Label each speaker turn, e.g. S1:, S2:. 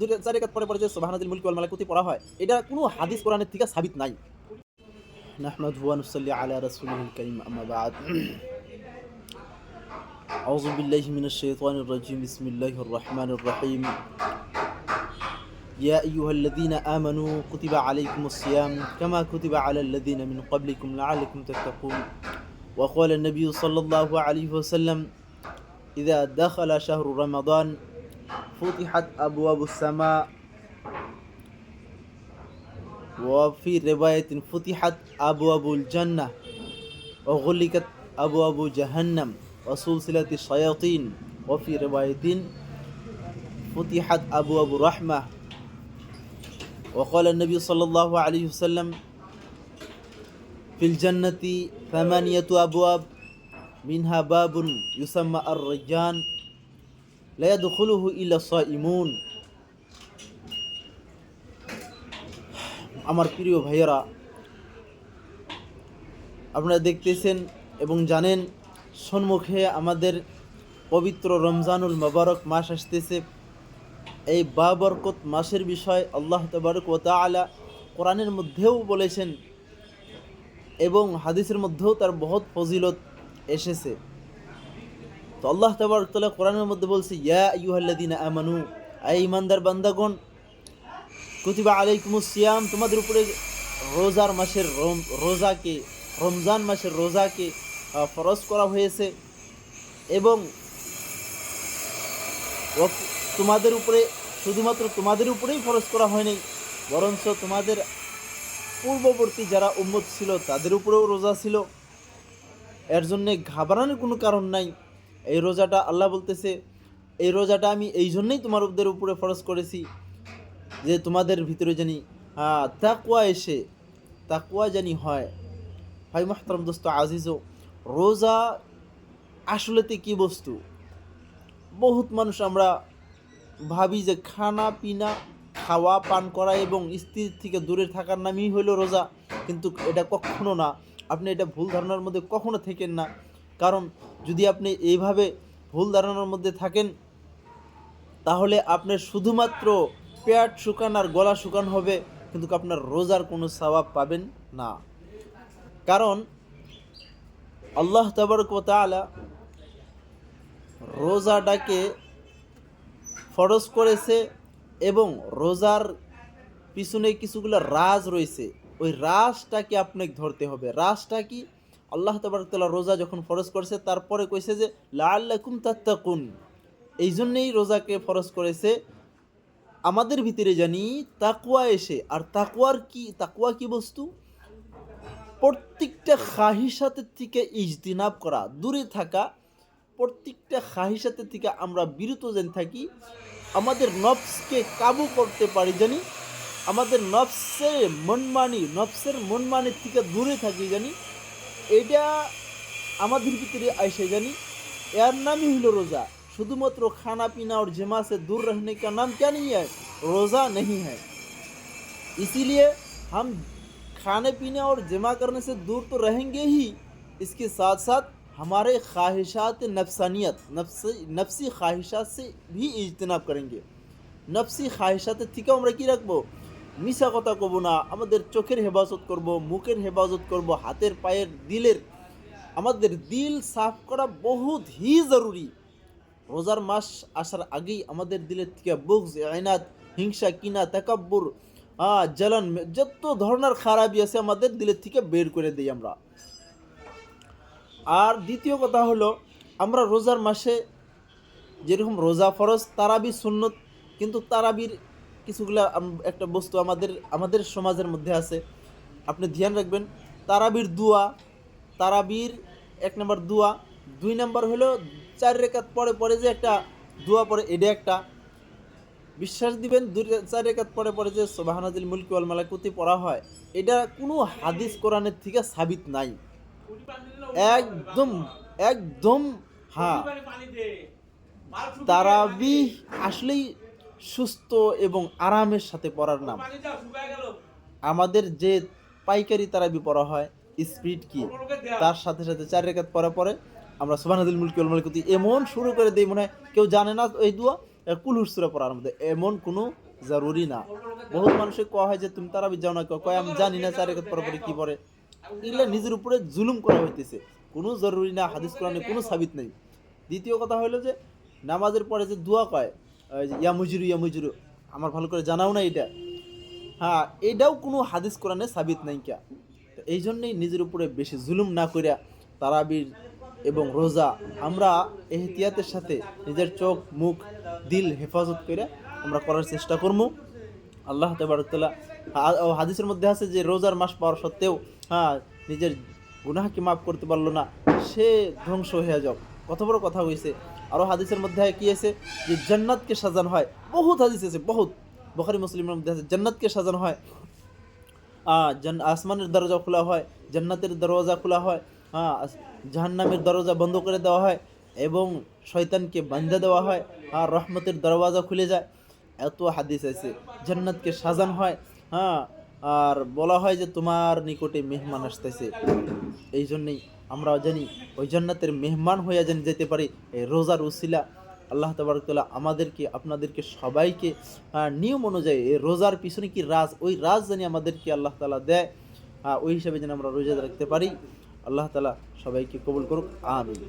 S1: দুটো চার একাত পরে পরে যে সুবহানাল মুলকি ওয়াল মালাকুতি পড়া হয় এটা কোনো হাদিস কোরআনের থেকে সাবিত নাই نحمده ونصلي على رسوله الكريم أما بعد أعوذ بالله من الشيطان الرجيم بسم الله الرحمن الرحيم يا أيها الذين آمنوا كتب عليكم الصيام كما كتب على الذين من قبلكم لعلكم تتقون وقال النبي صلى الله عليه وسلم إذا دخل شهر رمضان فتحت أبواب السماء. وفي رواية فتحت أبواب الجنة وغلقت أبواب جهنم وسلسلة الشياطين. وفي رواية فتحت أبواب رحمة. وقال النبي صلى الله عليه وسلم في الجنة ثمانية أبواب منها باب يسمى الرجان আমার প্রিয় ভাইয়েরা, আপনারা দেখতেছেন এবং জানেন, সম্মুখে আমাদের পবিত্র রমজানুল মোবারক মাস আসতেছে। এই বাবরকত মাসের বিষয় আল্লাহ তবরক ও তালা কোরআনের মধ্যেও বলেছেন এবং হাদিসের মধ্যেও তার বহুত ফজিলত এসেছে। তো আল্লাহ তালা কোরআনের মধ্যে বলছে, ইয়া ইউহাল্লাদিন আমানু আই ইমানদার বান্দাগণ, কুতিবা আলাইকুমুস সিয়াম তোমাদের উপরে রোজার মাসের রোজাকে, রমজান মাসের রোজাকে ফরজ করা হয়েছে এবং তোমাদের উপরে, শুধুমাত্র তোমাদের উপরেই ফরজ করা হয়নি বরঞ্চ তোমাদের পূর্ববর্তী যারা উম্মত ছিল, তাদের উপরেও রোজা ছিল। এর জন্যে ঘাবড়ানোর কোনো কারণ নাই। এই রোজাটা আল্লাহ বলতেছে এই রোজাটা আমি এই জন্যই তোমাদের উপরে ফরজ করেছি যে তোমাদের ভিতরে জানি আহ, তাকুয়া এসে তাকুয়া জানি হয়। ভাই মাহতারাম দোস্ত আজিজও রোজা আসলেতে কি বস্তু? বহুত মানুষ আমরা ভাবি যে খানা পিনা খাওয়া পান করা এবং স্ত্রীর থেকে দূরে থাকার নামই হইল রোজা। কিন্তু এটা কখনো না। আপনি এটা ভুল ধারণার মধ্যে কখনো থেকেন না। কারণ যদি আপনি এইভাবে ভুল ধারণার মধ্যে থাকেন, তাহলে আপনার শুধুমাত্র পেট শুকান আর গলা শুকান হবে, কিন্তু আপনার রোজার কোনো স্বভাব পাবেন না। কারণ আল্লাহ তাবারক ওয়া তাআলা রোজাটাকে ফরজ করেছে এবং রোজার পিছনে কিছুগুলো রাজ রয়েছে। ওই রাজটাকে আপনাকে ধরতে হবে। রাজটা কি? আল্লাহ তাবারকতাল্লাহ রোজা যখন ফরজ করেছে, তারপরে কইছে যে লাল্লাকুম তাত্তাকুন। এই জন্যেই রোজাকে ফরজ করেছে। আমাদের ভিতরে জানি তাকুয়া এসে, আর তাকুয়ার কি তাকুয়া কি বস্তু? প্রত্যেকটা খাহিসাতের থেকে ইজতিনাব করা, দূরে থাকা, প্রত্যেকটা খাহিসাতের থেকে আমরা বিরত যেন থাকি, আমাদের নফসকে কাবু করতে পারি জানি, আমাদের নফসের মনমানি, নফসের মনমানির থেকে দূরে থাকি জানি এটা আমাদের ভিতরে আইসে জানি এর নামই হলো रोज़ा শুধুমাত্র खाना पीना और जमा से दूर रहने का नाम क्या नहीं है रोज़ा नहीं है इसीलिए हम खाने पीने और जमा करने से दूर तो रहेंगे ही इसके साथ साथ हमारे ख्वाहिशात नफसानियत नफ्सी नफसी ख्वाहिशात से भी इजतनाब करेंगे নফসি খাহিসাতের থেকেও আমরা কি রাখবো মিশা কথা কব না, আমাদের চোখের হেফাজত করব, মুখের হেফাজত করব, হাতের পায়ের দিলের। আমাদের দিল সাফ করা বহুত হি জরুরি। রোজার মাস আসার আগেই আমাদের দিলের থেকে বুকস আইনাত, হিংসা, কিনা, তাকাব্বুর জ্বলন, যত ধরনের খারাপই আছে আমাদের দিলের থেকে বের করে দিই আমরা। আর দ্বিতীয় কথা হলো, আমরা রোজার মাসে যেরকম রোজা ফরজ, তারাবি সুন্নত, কিন্তু তারাবির কিছুগুলা একটা বস্তু আমাদের আমাদের সমাজের মধ্যে আছে। আপনি ধ্যান রাখবেন তারাবির দুয়া তারাবির এক নম্বর দুয়া দুই নম্বর হলো চার রেখাত পরে পরে যে একটা দুয়া পরে এটা একটা। বিশ্বাস দিবেন দুই চার রেখাত পরে পরে যে সোবাহানাদিল মুলকি ওয়াল মালাকুতি পড়া হয় এটা কোনো হাদিস কোরআনের থেকে সাবিত নাই। একদম একদম হ্যাঁ। তারাবি আসলেই সুস্থ এবং আরামের সাথে পড়ার নাম। আমাদের যে পাইকারি তারাবি পড়া হয়, স্পিড কি, তার সাথে সাথে চার রেখাত পড়া পরে আমরা সুবহানাদিল মুলকি ওয়াল মালাকুতি এমন শুরু করে দেই, মনে হয় কেউ জানে না এই দোয়া কুলহুর সুরা পড়ার মধ্যে। এমন কোনো জরুরি না। বহুত মানুষে কয় হয় যে, তুমি তারাবি যাও না কেউ? কয়, আমি জানি না চার একাত পরে কি পরে এগুলা নিজের উপরে জুলুম করা হইতেছে। কোনো জরুরি না, হাদিস কোরআনে কোনো সাবিত নেই। দ্বিতীয় কথা হলো যে, নামাজের পরে যে দোয়া কয় ইয়া মুজিরু ইয়া মুজিরু আমার ভালো করে জানাও না এটা হ্যাঁ এটাও কোনো হাদিস কোরআনে সাবিত নাই কা তো এই জন্যই নিজের উপরে বেশি জুলুম না করিয়া তারাবির এবং রোজা আমরা এহতিয়াতের সাথে নিজের চোখ, মুখ, দিল হেফাজত করে আমরা করার চেষ্টা করব আল্লাহ তবরতাল্লাহ হাদিসের মধ্যে আছে যে রোজার মাস পাওয়ার সত্ত্বেও হ্যাঁ নিজের গুনাহকে মাফ করতে পারল না, সে ধ্বংস হয়ে যাও। কত বড় কথা হয়েছে আরও হাদিসের মধ্যে কি আছে? যে জান্নাতকে সাজানো হয়। বহুত হাদিস আছে, বহুত। বখারি, মুসলিমের মধ্যে আছে, জান্নাতকে সাজানো হয়। আসমানের দরজা খোলা হয়, জান্নাতের দরজা খোলা হয় হ্যাঁ জাহান্নামের দরজা বন্ধ করে দেওয়া হয় এবং শয়তানকে বান্ধা দেওয়া হয় আর রহমতের দরওয়াজা খুলে যায়। এত হাদিস আছে, জান্নাতকে সাজানো হয় হ্যাঁ আর বলা হয় যে তোমার নিকটে মেহমান আসতেছে। এই জন্যেই আমরা জানি ওই জান্নাতের মেহমান হইয়া যেন যেতে পারি, এই রোজার উসিলা। আল্লাহ তাবারকাল্লাহ আমাদেরকে, আপনাদেরকে সবাইকে নিয়ম অনুযায়ী এই রোজার পিছনে কি রাজ, ওই রাজ জানি আমাদেরকে আল্লাহ তালা দেয়। হ্যাঁ ওই হিসাবে যেন আমরা রোজা রাখতে পারি। আল্লাহ তালা সবাইকে কবুল করুক, আমিন।